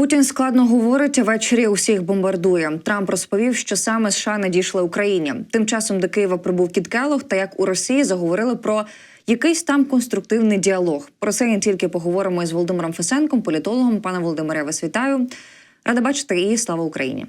Путін складно говорить, а ввечері усіх бомбардує. Трамп розповів, що саме США надійшли Україні. Тим часом до Києва прибув Кіт Келлог, та як у Росії заговорили про якийсь там конструктивний діалог. Про це не тільки поговоримо із Володимиром Фесенком, політологом. Пане Володимире, я вас вітаю. Рада бачити і слава Україні.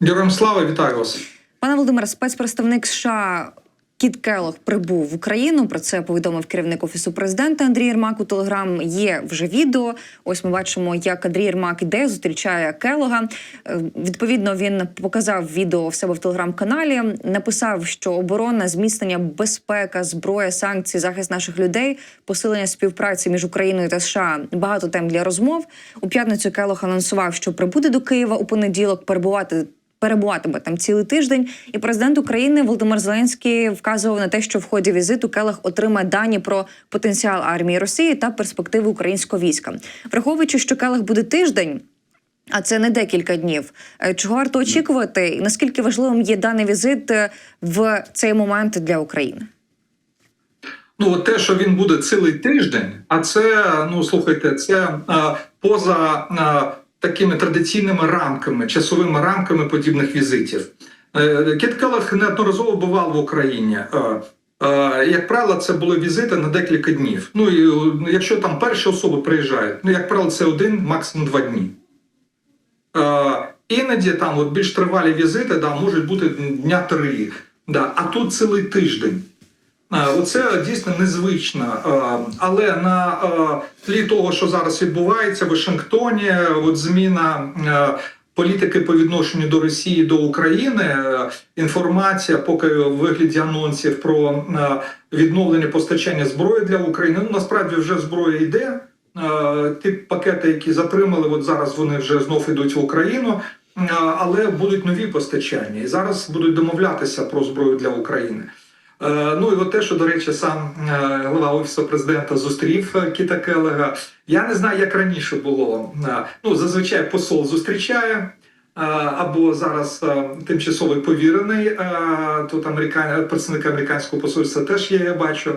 Героям слава, вітаю вас. Пане Володимире, спецпредставник США Кіт Келлог прибув в Україну. Про це повідомив керівник офісу президента Андрій Єрмак у Телеграм. Є вже відео. Ось ми бачимо, як Андрій Єрмак іде, зустрічає Келлога. Е, Відповідно, він показав відео в себе в телеграм-каналі. Написав, що оборона, зміцнення, безпека, зброя, санкції, захист наших людей, посилення співпраці між Україною та США. Багато тем для розмов. У п'ятницю Келлог анонсував, що прибуде до Києва у понеділок перебувати перебуватиме там цілий тиждень. І президент України Володимир Зеленський вказував на те, що в ході візиту Келах отримає дані про потенціал армії Росії та перспективи українського війська, враховуючи, що Келах буде тиждень. А це не декілька днів. Е, Чого варто очікувати, і наскільки важливим є даний візит е, в цей момент для України? Ну, от те, що він буде цілий тиждень, а це, ну слухайте, це а, поза а, такими традиційними рамками, часовими рамками подібних візитів. Е, Кіт Келлах неодноразово бував в Україні. Е, е, Як правило, це були візити на декілька днів. Ну і якщо там перші особи приїжджають, ну як правило, це один, максимум два дні. Іноді там от більш тривалі візити да, можуть бути дня три. Да, а тут цілий тиждень. Оце дійсно незвично. Але на тлі того, що зараз відбувається в Вашингтоні, от зміна політики по відношенню до Росії до України, інформація, поки в вигляді анонсів про відновлення постачання зброї для України. Ну насправді вже зброя йде. Ті пакети, які затримали, от зараз вони вже знов ідуть в Україну. Але будуть нові постачання, і зараз будуть домовлятися про зброю для України. Е, Ну і от те, що, до речі, сам е, глава офісу президента зустрів е, Кіта Келега. Я не знаю, як раніше було. Ну, зазвичай посол зустрічає. Або зараз тимчасовий повірений, тут американ... представник американського посольства теж є, я бачу.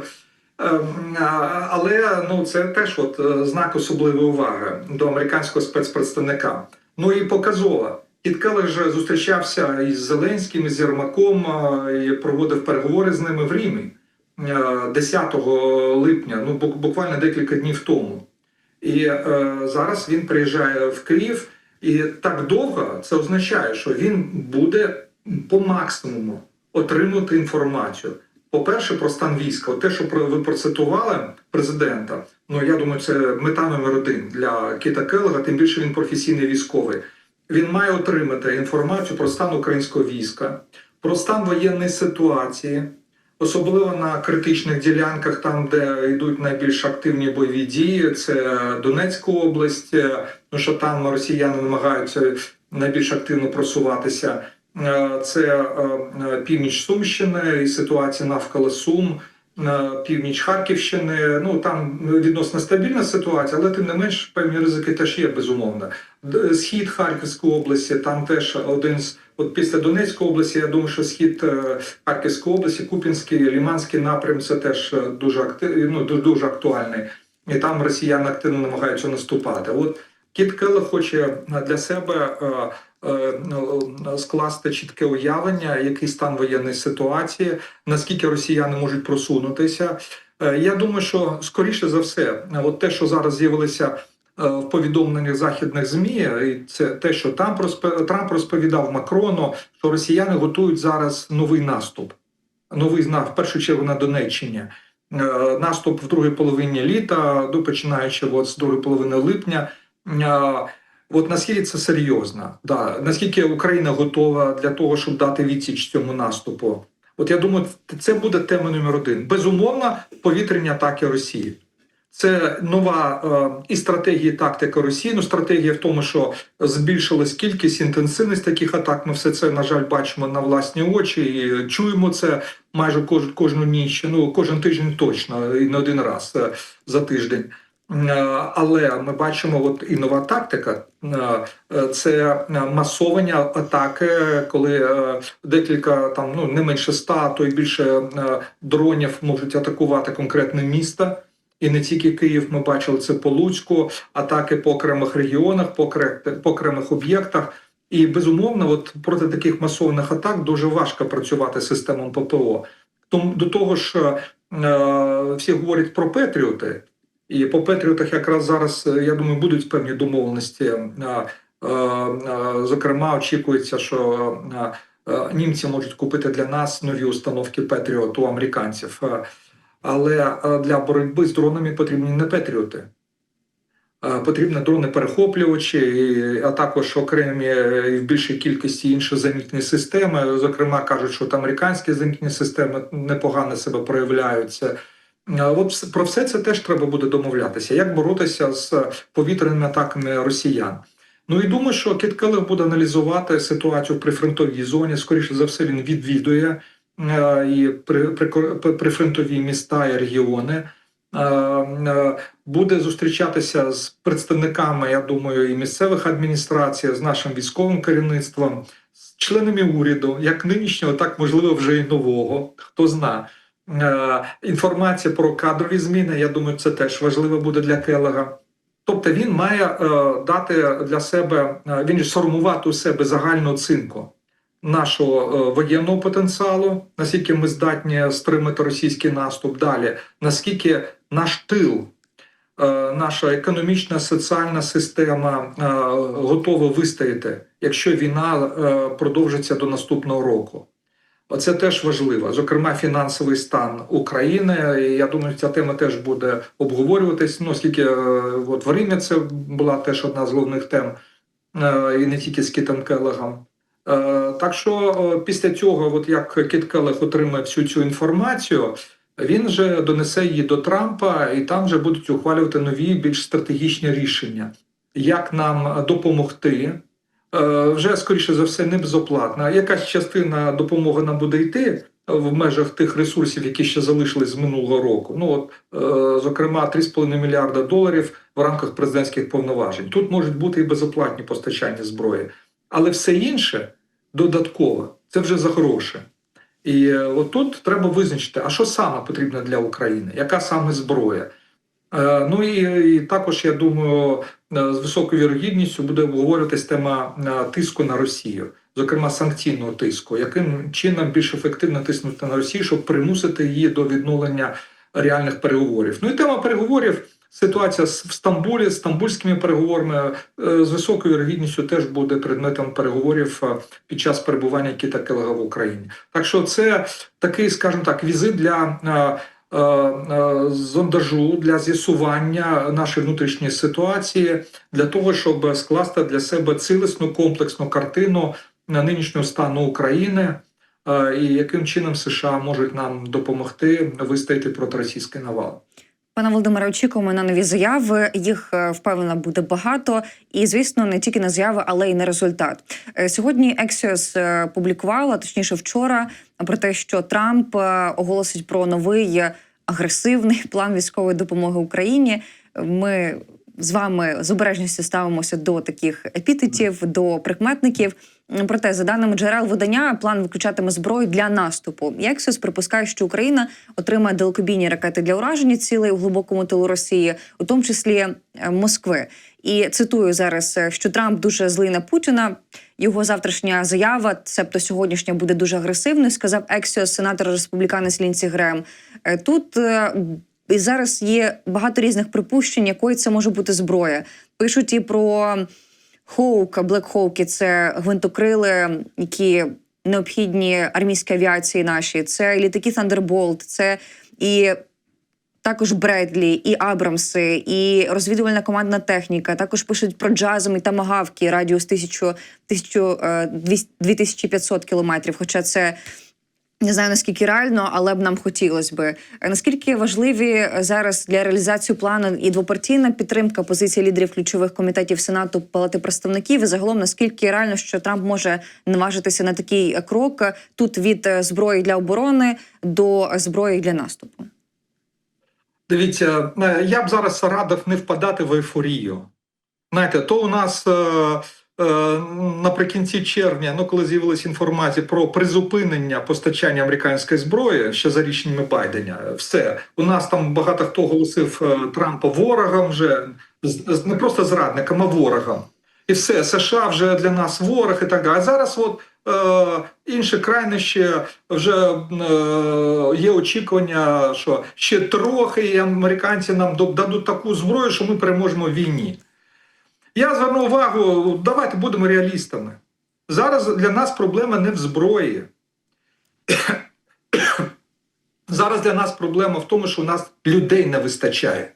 Але ну це теж от знак особливої уваги до американського спецпредставника. Ну і показово. Кіт же зустрічався із Зеленським, із Єрмаком е, і проводив переговори з ними в Римі е, 10 липня, ну буквально декілька днів тому. І е, зараз він приїжджає в Київ, і так довго це означає, що він буде по максимуму отримувати інформацію. По-перше, про стан війська. Те, що ви процитували президента, ну я думаю, це мета номер один для Кіта Келлера, тим більше він професійний військовий. Він має отримати інформацію про стан українського війська, про стан воєнної ситуації, особливо на критичних ділянках, там, де йдуть найбільш активні бойові дії, це Донецька область, ну що там росіяни намагаються найбільш активно просуватися. Е, Це е, північ Сумщини і ситуація навколо Сум, е, північ Харківщини. Ну там відносно стабільна ситуація, але тим не менш певні ризики теж є безумовно. Схід Харківської області, там теж один з от після Донецької області. Я думаю, що схід е, Харківської області, Купінський, Ліманський напрям це теж е, дуже актив, ну, дуже, актуальний. І там росіяни активно намагаються наступати. От Кіт Келлер хоче для себе е, е, скласти чітке уявлення, який стан воєнної ситуації, наскільки росіяни можуть просунутися. Е, Я думаю, що скоріше за все, от те, що зараз з'явилося е, в повідомленнях західних змі, і це те, що розпо- Трамп розповідав Макрону, що росіяни готують зараз новий наступ. Новий в першу чергу на Донеччині. Е, Наступ в другій половині літа, ну, починаючи от з другої половини липня. От наскільки це серйозно, да. наскільки Україна готова для того, щоб дати відсіч цьому наступу? От я думаю, це буде тема номер один. Безумовно, повітряні атаки Росії. Це нова е, і стратегія, і тактика Росії. Ну, стратегія в тому, що збільшилась кількість, інтенсивність таких атак. Ми все це, на жаль, бачимо на власні очі і чуємо це майже кож, кожну ніч. Ну кожен тиждень точно, і не один раз е, за тиждень. Е, Але ми бачимо, от і нова тактика е, е, це масовані атаки, коли декілька там ну не менше ста, то й більше дронів можуть атакувати конкретне місто. І не тільки Київ, ми бачили це по Луцьку, атаки по окремих регіонах, по по окремих об'єктах. І безумовно, от проти таких масованих атак дуже важко працювати системам ППО. Тому до того ж, всі говорять про Петріоти, і по Петріотах якраз зараз, е, я думаю, будуть певні домовленості. Е, е, Зокрема, очікується, що німці можуть купити для нас нові установки Петріот у американців. Але для боротьби з дронами потрібні не Петріоти. Потрібні дрони-перехоплювачі, а також окремі і в більшій кількості інші зенітні системи. Зокрема, кажуть, що от американські зенітні системи непогано себе проявляються. От про все це теж треба буде домовлятися. Як боротися з повітряними атаками росіян? Ну і думаю, що Кіт Келлер буде аналізувати ситуацію в прифронтовій зоні. Скоріше за все, він відвідує е, і при, при, міста і регіони. Е, е, Буде зустрічатися з представниками, я думаю, і місцевих адміністрацій, з нашим військовим керівництвом, з членами уряду, як нинішнього, так можливо, вже і нового. Хто зна. Е, Інформація про кадрові зміни. Я думаю, це теж важливо буде для Келега. Тобто він має е, дати для себе, е, він сформувати у себе загальну оцінку нашого е, воєнного потенціалу, наскільки ми здатні стримати російський наступ далі, наскільки наш тил, е, наша економічна соціальна система е, готова вистояти, якщо війна е, продовжиться до наступного року. Оце теж важливо. Зокрема, фінансовий стан України. Я думаю, ця тема теж буде обговорюватись. Ну, оскільки е, от в Римі це була теж одна з головних тем, е, і не тільки з Кітом Келегом. Е, Так що після цього, от як Кіт Келег отримає всю цю інформацію, він вже донесе її до Трампа, і там вже будуть ухвалювати нові, більш стратегічні рішення, як нам допомогти. Е, Вже скоріше за все не безоплатна. Якась частина допомоги нам буде йти в межах тих ресурсів, які ще залишились з минулого року. Ну от, е, зокрема, 3,5 мільярда доларів в рамках президентських повноважень. Тут можуть бути і безоплатні постачання зброї, але все інше додатково це вже за гроші. І е, от треба визначити, а що саме потрібно для України, яка саме зброя. Е, Ну і, і також я думаю, е, з високою вірогідністю буде обговорюватись тема е, тиску на Росію, зокрема санкційного тиску, яким чином більш ефективно тиснути на Росію, щоб примусити її до відновлення реальних переговорів. Ну і тема переговорів. Ситуація в Стамбулі з стамбульськими переговорами з високою вірогідністю теж буде предметом переговорів під час перебування Кіта Келега в Україні. Так що це такий, скажімо так, візит для зондажу, для з'ясування нашої внутрішньої ситуації, для того, щоб скласти для себе цілісну комплексну картину нинішнього стану України. е, І яким чином США можуть нам допомогти вистояти проти російської навали? Пане Володимире, очікуємо на нові заяви. Їх е, впевнено буде багато, і звісно, не тільки на заяви, але й на результат. Е, Сьогодні Ексіос публікувала, точніше, вчора, про те, що Трамп е, оголосить про новий агресивний план військової допомоги Україні. Ми з вами з обережністю ставимося до таких епітетів, до прикметників. Проте, за даними джерел видання, план виключатиме зброю для наступу. Ексіос припускає, що Україна отримає далекобійні ракети для ураження цілей у глибокому тилу Росії, у тому числі е, Москви. І цитую зараз, е, що Трамп дуже злий на Путіна. Його завтрашня заява, цебто сьогоднішня, буде дуже агресивною. Сказав Ексіос, сенатор республіканець Лінсі Грем. Е, Тут і зараз є багато різних припущень, якої це може бути зброя. Пишуть і про Хоук, Блек Хоуки це гвинтокрили, які необхідні армійській авіації наші. Це літаки Thunderbolt, це і також Бредлі, і Абрамси, і розвідувальна командна техніка. Також пишуть про джазом і тамагавки, радіус 1000, 1000, е, 200 2500 кілометрів. Хоча це не знаю наскільки реально, але б нам хотілося би. Наскільки важливі зараз для реалізації плану і двопартійна підтримка позиції лідерів ключових комітетів Сенату Палати представників, і загалом наскільки реально, що Трамп може наважитися на такий крок тут від е, зброї для оборони до зброї для наступу? Дивіться, е, я б зараз радив не впадати в ейфорію. Знаєте, то у нас е, наприкінці червня, ну коли з'явилася інформація про призупинення постачання американської зброї ще за рішеннями Байдена, все у нас там багато хто голосив е, Трампа ворогом, вже не просто зрадником, а ворогом. І все, США вже для нас ворог і так. А зараз от е, інші крайнощі вже е, є очікування, що ще трохи і американці нам дадуть таку зброю, що ми переможемо в війні. Я зверну увагу, давайте будемо реалістами. Зараз для нас проблема не в зброї. Зараз для нас проблема в тому, що у нас людей не вистачає.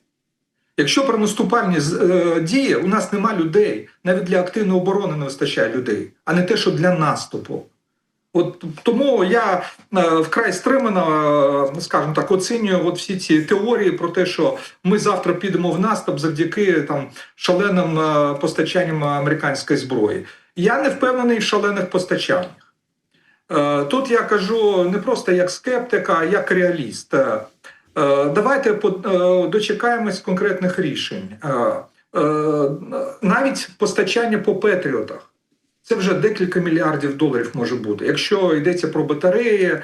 Якщо про наступальні е, дії, у нас нема людей, навіть для активної оборони не вистачає людей, а не те, що для наступу. От тому я е, вкрай стримано, е, скажімо так, оцінюю от всі ці теорії про те, що ми завтра підемо в наступ завдяки там шаленим е, постачанням американської зброї. Я не впевнений в шалених постачаннях. Тут я кажу не просто як скептик, а як реаліст. Давайте дочекаємось конкретних рішень. Навіть постачання по Петріотах. Це вже декілька мільярдів доларів може бути. Якщо йдеться про батареї,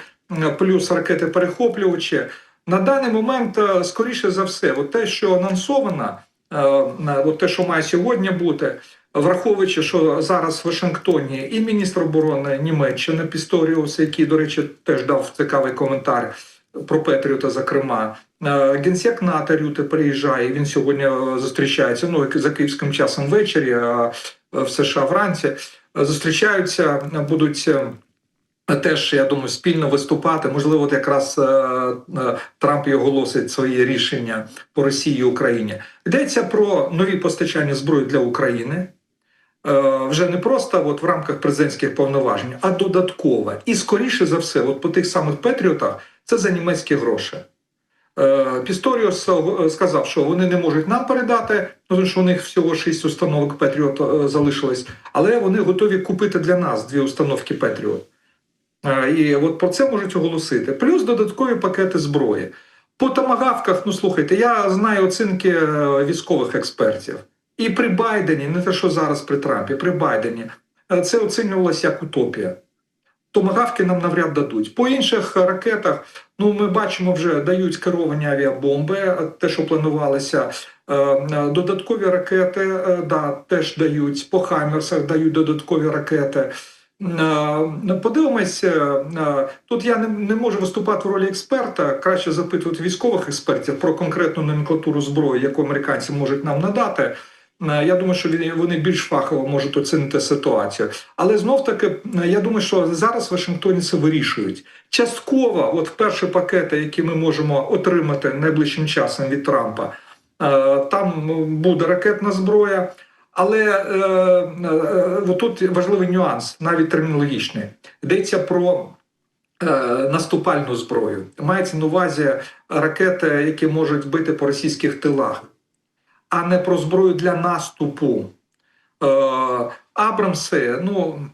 плюс ракети-перехоплювачі, на даний момент, е, скоріше за все, от те, що анонсовано, е, от те, що має сьогодні бути, враховуючи, що зараз в Вашингтоні і міністр оборони Німеччини Пісторіус, який, до речі, теж дав цікавий коментар про Петріота, зокрема, Е, генсек НАТО Рюте приїжджає. Він сьогодні зустрічається ну за київським часом ввечері, в США вранці. Зустрічаються, будуть. е, Теж я думаю, спільно виступати. Можливо, от якраз е, е, Трамп і оголосить свої рішення по Росії і Україні. Йдеться про нові постачання зброї для України. Вже не просто от в рамках президентських повноважень, а додаткове. І скоріше за все, от по тих самих Петріотах, це за німецькі гроші. Е, Пісторіус е, сказав, що вони не можуть нам передати, ну, тому що у них всього шість установок Петріот е, залишилось, але вони готові купити для нас дві установки Петріот. І от про це можуть оголосити. Плюс додаткові пакети зброї. По томагавках, ну слухайте, я знаю оцінки військових експертів. І при Байдені, не те, що зараз при Трампі, при Байдені, це оцінювалося як утопія. Томагавки нам навряд дадуть. По інших ракетах, ну ми бачимо, вже дають керовані авіабомби, е, те, що планувалося. Е, е, Додаткові ракети е, да, теж дають. По Хаймерсах дають додаткові ракети. Е, Подивимось, е, е, тут я не, не можу виступати в ролі експерта. Краще запитувати військових експертів про конкретну номенклатуру зброї, яку американці можуть нам надати. Е, Я думаю, що вони більш фахово можуть оцінити ситуацію. Але знов таки, е, я думаю, що зараз в Вашингтоні це вирішують. Частково, от перші пакети, які ми можемо отримати найближчим часом від Трампа, е, там буде ракетна зброя. Але е, тут важливий нюанс, навіть термінологічний. Йдеться про е, наступальну зброю. Мається на увазі ракети, які можуть бити по російських тилах, а не про зброю для наступу. Е, Абрамси, ну.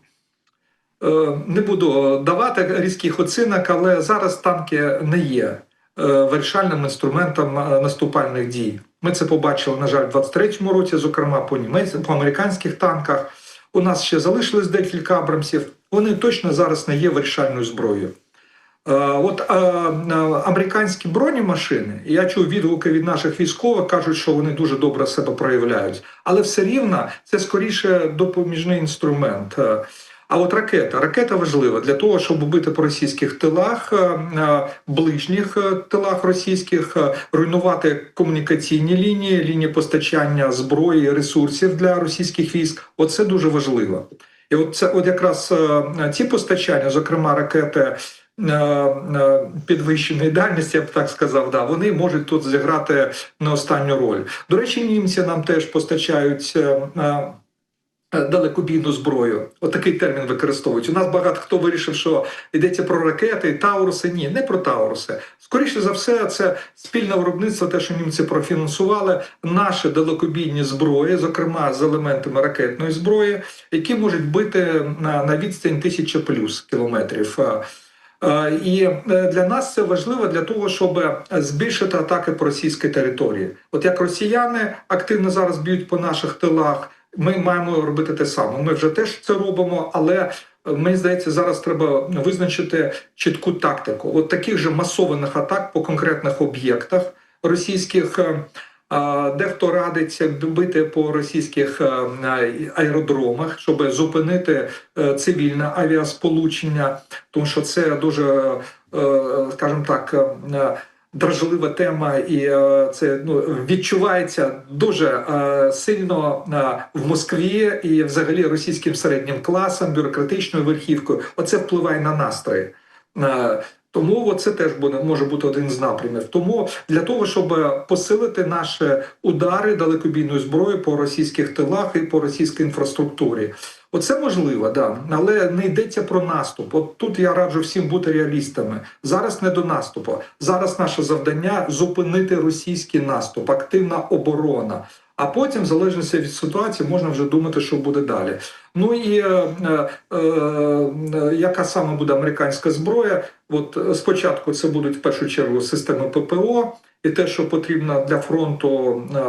е, Не буду давати різких оцінок, але зараз танки не є е, вирішальним інструментом наступальних дій. Ми це побачили, на жаль, в 23-му році, зокрема по німець... по американських танках. У нас ще залишилось декілька абрамсів. Вони точно зараз не є вирішальною зброєю. Е, От е, американські бронемашини, я чув відгуки від наших військових, кажуть, що вони дуже добре себе проявляють, але все рівно це скоріше допоміжний інструмент. Е, А от ракета, ракета важлива для того, щоб бити по російських тилах, ближніх тилах російських, руйнувати комунікаційні лінії, лінії постачання зброї, ресурсів для російських військ. Оце дуже важливо. І от це, от якраз ці постачання, зокрема ракети підвищеної дальності, я б так сказав, да, вони можуть тут зіграти не останню роль. До речі, німці нам теж постачають. е, е, Далекобійну зброю, отакий термін використовують. У нас багато хто вирішив, що йдеться про ракети, Тауруси. Ні, не про Тауруси. Скоріше за все, це спільне виробництво, те, що німці профінансували, наші далекобійні зброї, зокрема з елементами ракетної зброї, які можуть бити на, на відстань тисяча плюс кілометрів. Е, І е, для нас це важливо для того, щоб збільшити атаки по російській території. От як росіяни активно зараз б'ють по наших тилах, Ми маємо робити те саме. Ми вже теж це робимо, але е, мені здається, зараз треба визначити чітку тактику. От таких же масованих атак по конкретних об'єктах російських. Дехто радить бити по російських е, аеродромах, щоб зупинити е, цивільне авіасполучення, тому що це дуже, е, скажімо так, дражлива тема, і це ну, відчувається дуже сильно в Москві і взагалі російським середнім класом, бюрократичною верхівкою. Оце впливає на настрої. Е, Тому це теж буде може бути один з напрямів. Тому для того, щоб посилити наші удари далекобійною зброєю по російських тилах і по російській інфраструктурі, оце можливо, да але не йдеться про наступ. От тут я раджу всім бути реалістами. Зараз не до наступу. Зараз наше завдання зупинити російський наступ, активна оборона. А потім, в залежності від ситуації, можна вже думати, що буде далі. Ну і е, е, е, яка саме буде американська зброя? От е, спочатку це будуть в першу чергу системи ППО, і те, що потрібно для фронту е,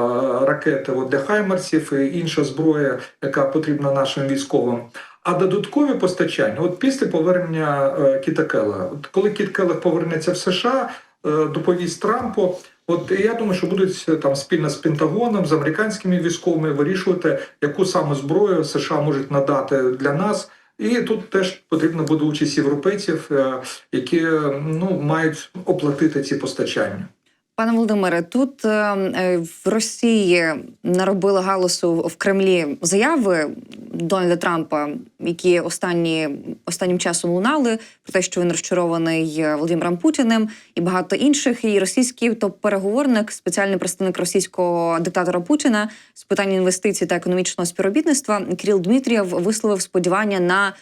ракети от для Хаймерсів і інша зброя, яка потрібна нашим військовим. А додаткові постачання, от після повернення е, Кіта Келлера. От коли Кіт повернеться в США, доповість Трампу. От я думаю, що будуть е, там спільно з Пентагоном, з американськими військовими вирішувати, яку саме зброю США можуть надати для нас. І тут теж потрібна буде участь європейців, е, які ну мають оплатити ці постачання. Пане Володимире, тут е, е, в Росії наробили галасу в Кремлі заяви Дональда Трампа, які останні останнім часом лунали про те, що він розчарований Володимиром Путіним і багато інших. І російський топ-переговорник, спеціальний представник російського диктатора Путіна з питань інвестицій та економічного співробітництва Кирил Дмитрієв висловив сподівання на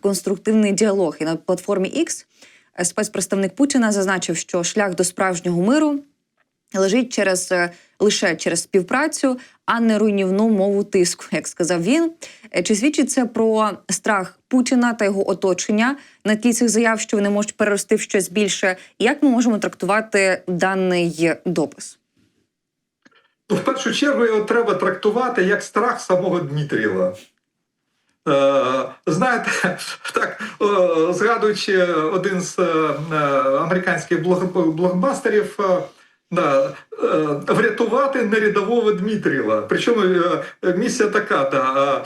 конструктивний діалог. І на платформі X спецпредставник Путіна зазначив, що шлях до справжнього миру лежить через е, лише через співпрацю, а не руйнівну мову тиску, як сказав він. Е, Чи свідчить це про страх Путіна та його оточення на тлі цих заяв, що вони можуть перерости в щось більше? Як ми можемо трактувати даний допис? Ну, в першу чергу його треба трактувати як страх самого Дмитрієва. Е, знаєте, так е, згадуючи один з е, американських блокбастерів, да, врятувати нерядового Дмитрієва. Причому місія така, да,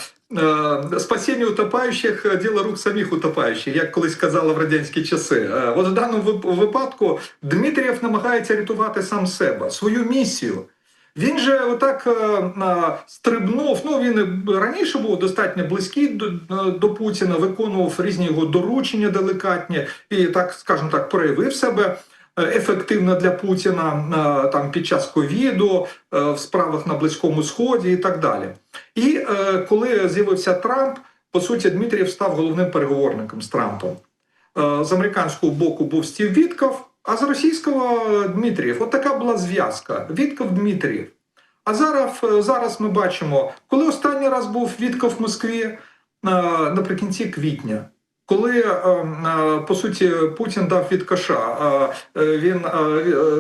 спасіння утопаючих – діло рук самих утопаючих, як колись казали в радянські часи. От в даному випадку Дмитрієв намагається рятувати сам себе, свою місію. Він же отак е, стрибнув. Ну він раніше був достатньо близький до, е, до Путіна, виконував різні його доручення деликатні і так, скажімо так, проявив себе е, ефективно для Путіна там під час ковіду, в справах на Близькому Сході і так далі. І коли з'явився Трамп, по суті, Дмитрієв став головним переговорником з Трампом. З американського боку був Стів Вітков, а з російського Дмитрієв. От така була зв'язка. Вітков Дмитрієв. А зараз, е, зараз ми бачимо, коли останній раз був Вітков в Москві е, наприкінці квітня. Коли е, по суті Путін дав відкаша, він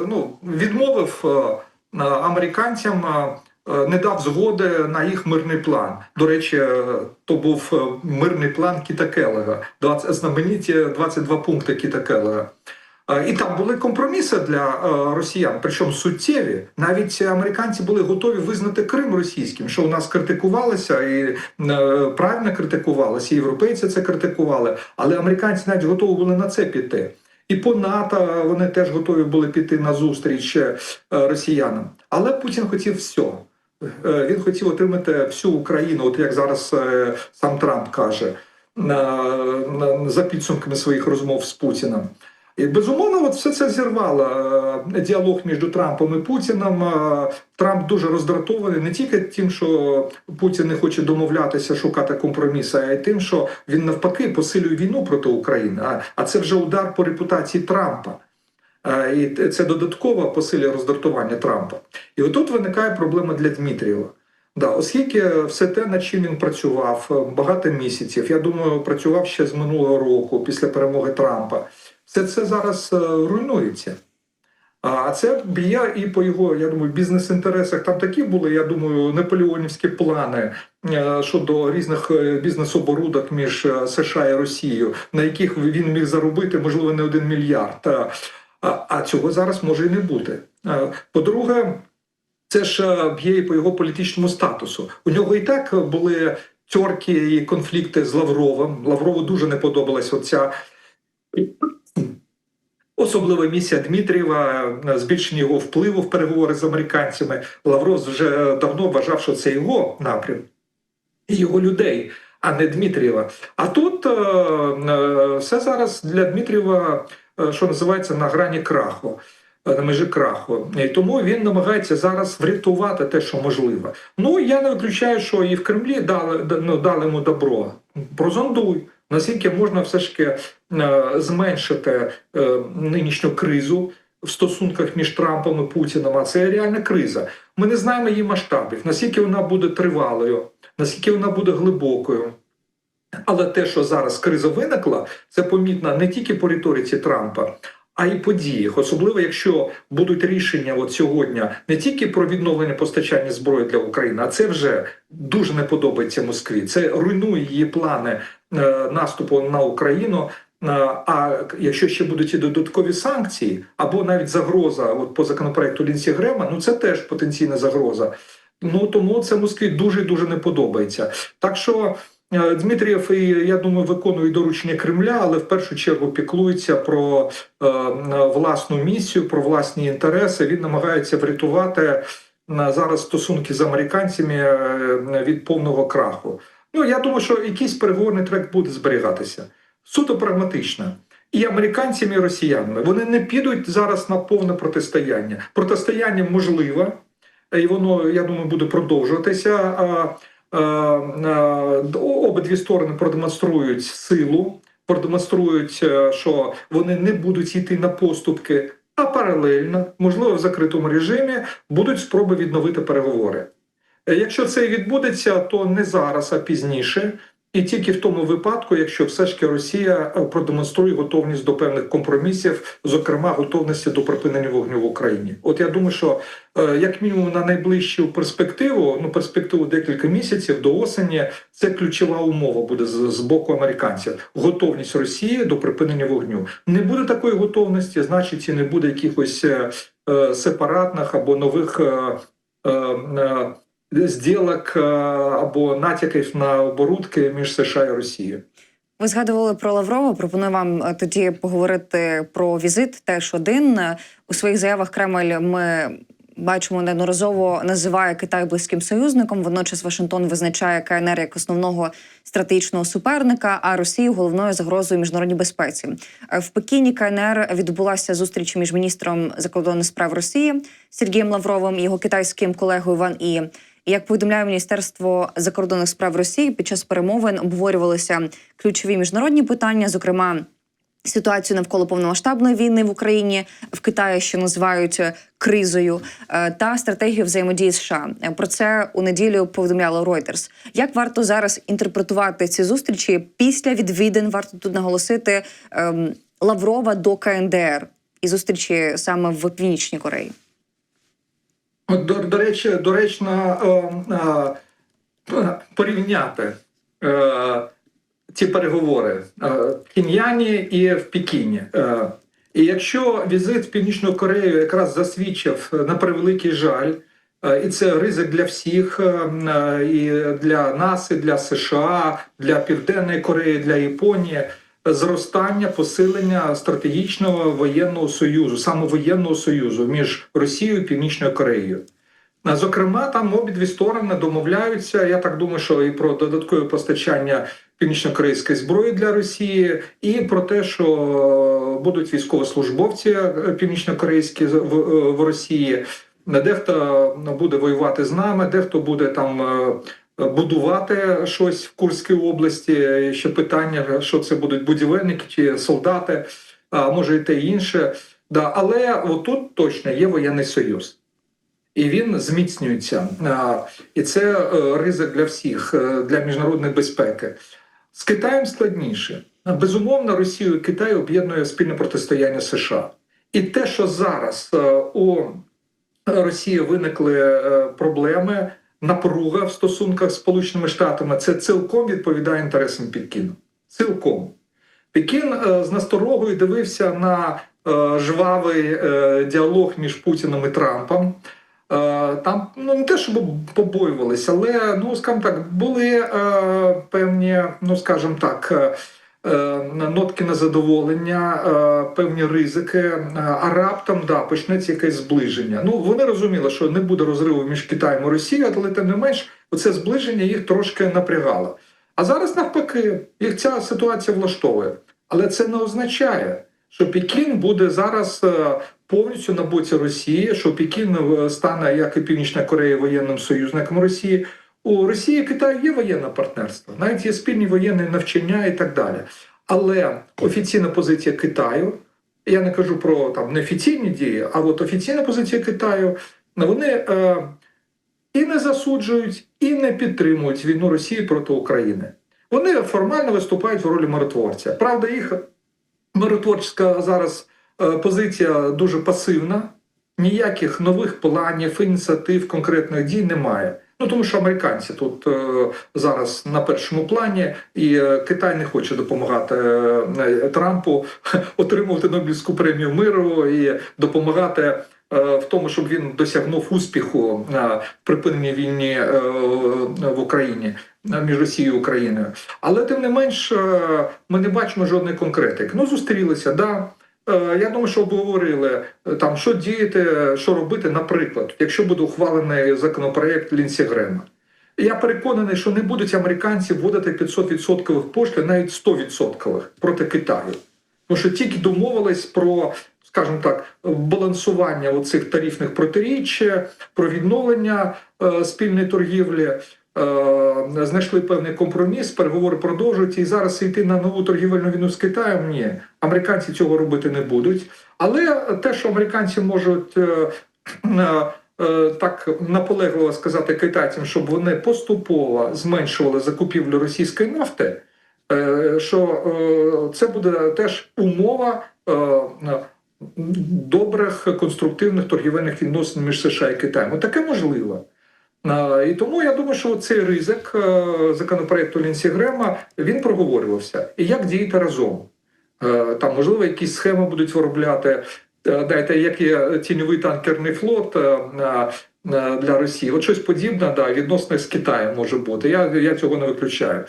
ну, відмовив американцям, не дав згоди на їх мирний план. До речі, то був мирний план Кіта Келлера, знамениті 22 пункти Кіта Келлера. Е, І там були компроміси для е, росіян, причому суттєві. Навіть американці були готові визнати Крим російським, що у нас критикувалося і е, правильно критикувалося, і європейці це критикували. Але американці навіть готові були на це піти. І по НАТО вони теж готові були піти на зустріч росіянам. Але Путін хотів. Е, Він хотів отримати всю Україну, от як зараз сам Трамп каже, за підсумками своїх розмов з Путіним. Безумовно, от все це зірвало е, діалог між Трампом і Путіним. Е, Трамп дуже роздратований не тільки тим, що Путін не хоче домовлятися, шукати компроміси, а й тим, що він навпаки посилює війну проти України. А, це вже удар по репутації Трампа. Е, І це додатково посилює роздратування Трампа. І отут виникає проблема для Дмитрієва. Да, оскільки все те, над чим він працював багато місяців, я думаю, працював ще з минулого року, після перемоги Трампа, все це зараз е, руйнується. А це б'є і по його, я думаю, бізнес-інтересах. Там такі були, я думаю, наполеонівські плани е, щодо різних е, бізнес-оборудок між США і Росією, на яких він міг заробити, можливо, не один мільярд. А, цього зараз може і не бути. По-друге, це ж б'є і по його політичному статусу. У нього і так були тьорки і конфлікти з Лавровим. Лаврову дуже не подобалась оця особлива місія Дмитрієва, е, збільшення його впливу в переговори з американцями. Лавров вже давно вважав, що це його напрям його людей, а не Дмитрієва. А тут е, е, все зараз для Дмитрієва, що називається, на грані краху. На межі краху, і тому він намагається зараз врятувати те, що можливо. Ну я не виключаю, що і в Кремлі дали ну, дали йому добро. Прозондуй, наскільки можна все ж таки е, зменшити е, нинішню кризу в стосунках між Трампом і Путіним. А це реальна криза. Ми не знаємо її масштабів, наскільки вона буде тривалою, наскільки вона буде глибокою. Але те, що зараз криза виникла, це помітно не тільки по риториці Трампа, а й по діях. Особливо, якщо будуть рішення от сьогодні не тільки про відновлення постачання зброї для України, а це вже дуже не подобається Москві. Це руйнує її плани е, наступу на Україну. Е, А якщо ще будуть і додаткові санкції, або навіть загроза, от по законопроекту Лінсі Грема, ну це теж потенційна загроза. Ну тому це Москві дуже дуже не подобається. Так що Дмитрієв, і, я думаю, виконує доручення Кремля, але в першу чергу піклується про е, власну місію, про власні інтереси. Він намагається врятувати е, зараз стосунки з американцями е, від повного краху. Ну я думаю, що якийсь переговорний трек буде зберігатися суто прагматично. І американцями, і росіянами вони не підуть зараз на повне протистояння. Протистояння можливе, і воно, я думаю, буде продовжуватися. А, обидві сторони продемонструють силу, продемонструють, е, що вони не будуть йти на поступки, а паралельно, можливо, в закритому режимі, будуть спроби відновити переговори. Е, Якщо це відбудеться, то не зараз, а пізніше. І тільки в тому випадку, якщо все ж таки Росія е, продемонструє готовність до певних компромісів, зокрема готовності до припинення вогню в Україні. От я думаю, що е, як мінімум на найближчу перспективу, ну перспективу декілька місяців до осені, це ключова умова буде з, боку американців. Готовність Росії до припинення вогню. Не буде такої готовності, значить, і не буде якихось е, сепаратних або нових. Зділок або натяків на оборудки між США і Росією. Ви згадували про Лаврова. Пропоную вам е, тоді поговорити про візит. Теж один у своїх заявах Кремль ми бачимо неодноразово називає Китай близьким союзником. Водночас Вашингтон визначає КНР як основного стратегічного суперника, а Росію головною загрозою міжнародній безпеці. Е, В Пекіні КНР відбулася зустріч між міністром закордонних справ Росії Сергієм Лавровим і його китайським колегою Ван І. Як повідомляє Міністерство закордонних справ Росії, під час перемовин обговорювалися ключові міжнародні питання, зокрема. Ситуацію навколо повномасштабної війни в Україні в Китаї, що називають е, кризою, е, та стратегію взаємодії США. Про це у неділю повідомляло Reuters. Як варто зараз інтерпретувати ці зустрічі після відвідин? Варто тут наголосити ем, Лаврова до КНДР і зустрічі саме в Північній Кореї. До, до речі, доречно е, е, порівняти е, ці переговори е, в Пхеньяні і в Пекіні. Е, і якщо візит в Північну Корею якраз засвідчив на превеликий жаль, е, і це ризик для всіх, е, е, і для нас, і для США, для Південної Кореї, для Японії. Зростання посилення стратегічного воєнного союзу, саме воєнного союзу між Росією і Північною Кореєю. Зокрема, там обидві сторони домовляються. Я так думаю, що і про додаткове постачання північно-корейської зброї для Росії, і про те, що будуть військовослужбовці е, північно-корейські в, в- в Росії. Дехто буде воювати з нами, дехто буде там е, будувати щось в Курській області. Ще питання, що це будуть будівельники чи солдати, а може і те інше. Да, але отут точно є воєнний союз. І він зміцнюється. І це е, ризик для всіх, е, для міжнародної безпеки. З Китаєм складніше. Безумовно, Росію і Китай об'єднує спільне протистояння США. І те, що зараз е, у Росії виникли проблеми, напруга в стосунках з Сполученими Штатами, це цілком відповідає інтересам Пекіну. Цілком. Пекін е, з насторогою дивився на е, жвавий е, діалог між Путіним і Трампом. Там ну не те, щоб побоювалися, але ну скажімо так, були певні, ну скажімо так, нотки незадоволення, е, певні ризики. Е, А раптом да, почнеться якесь зближення. Ну вони розуміли, що не буде розриву між Китаєм і Росією, але тим не менш, оце зближення їх трошки напрягало. А зараз навпаки, їх ця ситуація влаштовує. Але це не означає, що Пекін буде зараз е, повністю на боці Росії, що Пекін е, стане, як і Північна Корея, воєнним союзником Росії. У Росії і Китаю є воєнне партнерство, навіть є спільні воєнні навчання і так далі. Але офіційна позиція Китаю, я не кажу про там неофіційні дії, а от офіційна позиція Китаю, вони е, і не засуджують, і не підтримують війну Росії проти України. Вони формально виступають в ролі миротворця. Правда, їх миротворча зараз е, позиція дуже пасивна, ніяких нових планів, ініціатив, конкретних дій немає. Ну тому що американці тут е, зараз на першому плані, і е, Китай не хоче допомагати е, Трампу отримувати Нобелівську премію миру і допомагати е, в тому, щоб він досягнув успіху на припиненні війни е, в Україні е, між Росією і Україною. Але тим не менш, е, ми не бачимо жодної конкретики. Ну, зустрілися, да. Е, Я думаю, що обговорили е, там, що діяти, що робити, наприклад, якщо буде ухвалений законопроект Лінсі Грема. Я переконаний, що не будуть американці вводити 500% поштів, навіть 100% проти Китаю. Тому що тільки домовились про, скажімо так, балансування оцих тарифних протиріч, про відновлення е, спільної торгівлі. Е, знайшли певний компроміс, переговори продовжуються, і зараз йти на нову торгівельну війну з Китаєм. Ні, американці цього робити не будуть. Але те, що американці можуть е, е, так наполегливо сказати китайцям, щоб вони поступово зменшували закупівлю російської нафти, що це буде теж умова. Добрих конструктивних торгівельних відносин між США і Китаєм. Таке можливо. І тому я думаю, що цей ризик е, законопроекту Лінсі Грема він проговорювався. І як діяти разом? Е, Там, можливо, якісь схеми будуть виробляти. Е, Дайте, як є тіньовий танкерний флот для Росії. От щось подібне, да, відносно з Китаєм може бути. Я, я цього не виключаю.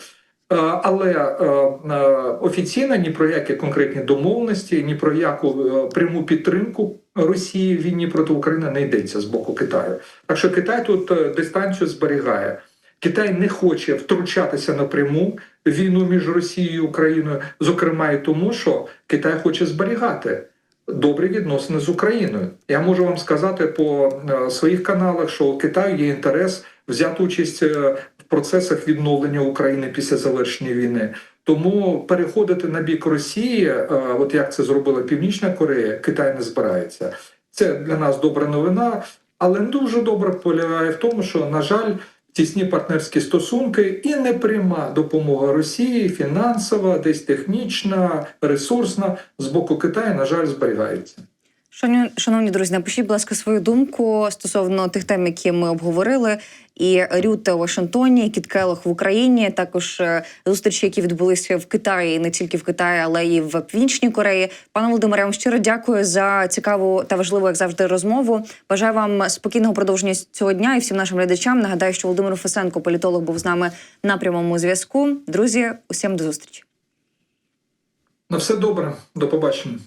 Е, Але е, е, офіційно ні про які конкретні домовленості, ні про яку пряму підтримку Росії в війні проти України не йдеться з боку Китаю. Так що Китай тут дистанцію зберігає. Китай не хоче втручатися напряму в війну між Росією і Україною, зокрема і тому, що Китай хоче зберігати добрі відносини з Україною. Я можу вам сказати по своїх каналах, що у Китаю є інтерес взяти участь процесах відновлення України після завершення війни. Тому переходити на бік Росії, е, от як це зробила Північна Корея, Китай не збирається. Це для нас добра новина, але дуже добре полягає в тому, що на жаль. Тісні партнерські стосунки і непряма допомога Росії, фінансова, десь технічна, ресурсна з боку Китаю, на жаль, зберігається. Шановні, друзі, напишіть, будь ласка, свою думку стосовно тих тем, які ми обговорили. І Рюта у Вашингтоні, і Кіт Келлог в Україні, також е, зустрічі, які відбулися в Китаї, не тільки в Китаї, але й в Північній Кореї. Пане Володимире, вам щиро дякую за цікаву та важливу, як завжди, розмову. Бажаю вам спокійного продовження цього дня і всім нашим глядачам. Нагадаю, що Володимир Фесенко, політолог, був з нами на прямому зв'язку. Друзі, усім до зустрічі. На все добре, до побачення.